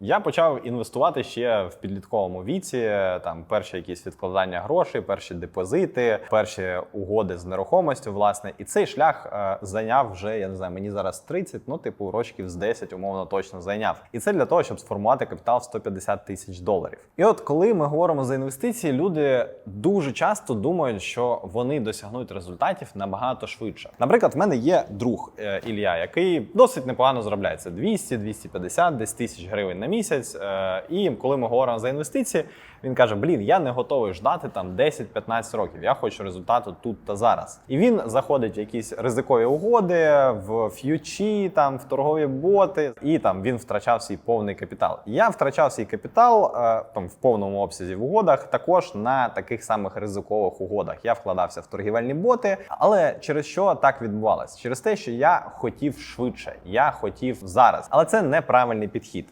Я почав інвестувати ще в підлітковому віці. Там перші якісь відкладання грошей, перші депозити, перші угоди з нерухомістю, власне. І цей шлях е, зайняв вже, я не знаю, мені зараз 30, ну, типу, рочків з 10, умовно точно зайняв. І це для того, щоб сформувати капітал в 150 тисяч доларів. І от коли ми говоримо за інвестиції, люди дуже часто думають, що вони досягнуть результатів набагато швидше. Наприклад, в мене є друг е, Ілля, який досить непогано заробляє. Це 200-250 десь тисяч гривень на місяць. Е, І коли ми говоримо за інвестиції, він каже: Блін, я не готовий ждати там 10-15 років. Я хочу результату тут та зараз. І він заходить в якісь ризикові угоди, в ф'ючі, там в торгові боти, і там він втрачав свій повний капітал. Я втрачав свій капітал е, там в повному обсязі в угодах, також на таких самих ризикових угодах. Я вкладався в торгівельні боти, але через що так відбувалося? Через те, що я хотів швидше, я хотів зараз, але це неправильний підхід.